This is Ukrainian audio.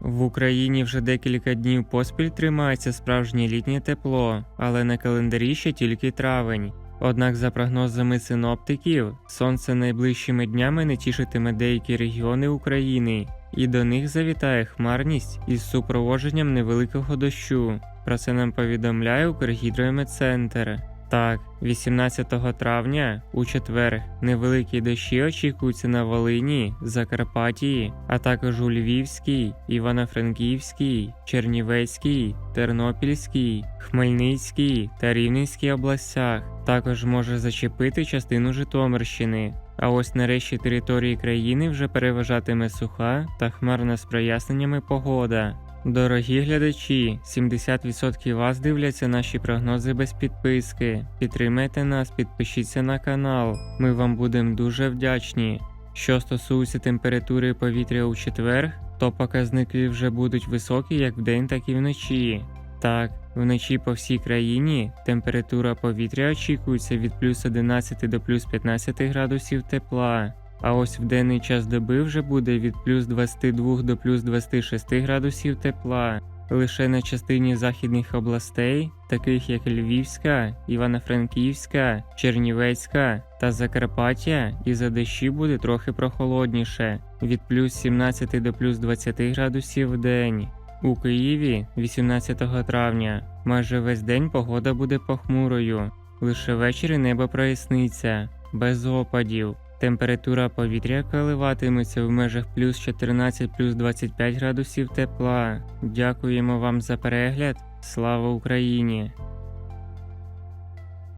В Україні вже декілька днів поспіль тримається справжнє літнє тепло, але на календарі ще тільки травень. Однак, за прогнозами синоптиків, сонце найближчими днями не тішитиме деякі регіони України, і до них завітає хмарність із супроводженням невеликого дощу. Про це нам повідомляє Укргідрометцентр. Так, 18 травня у четвер невеликі дощі очікуються на Волині, Закарпатії, а також у Львівській, Івано-Франківській, Чернівецькій, Тернопільській, Хмельницькій та Рівненській областях. Також може зачепити частину Житомирщини. А ось нарешті території країни вже переважатиме суха та хмарна з проясненнями погода. Дорогі глядачі, 70% вас дивляться наші прогнози без підписки. Підтримайте нас, підпишіться на канал. Ми вам будемо дуже вдячні. Що стосується температури повітря у четвер, то показники вже будуть високі як вдень, так і вночі. Так, вночі по всій країні температура повітря очікується від плюс 11 до плюс 15 градусів тепла. А ось в денний час доби вже буде від плюс 22 до плюс 26 градусів тепла. Лише на частині західних областей, таких як Львівська, Івано-Франківська, Чернівецька та Закарпаття, і за дощі буде трохи прохолодніше від плюс 17 до плюс 20 градусів в день. У Києві 18 травня майже весь день погода буде похмурою. Лише ввечері небо проясниться, без опадів. Температура повітря коливатиметься в межах плюс 14 плюс 25 градусів тепла. Дякуємо вам за перегляд. Слава Україні!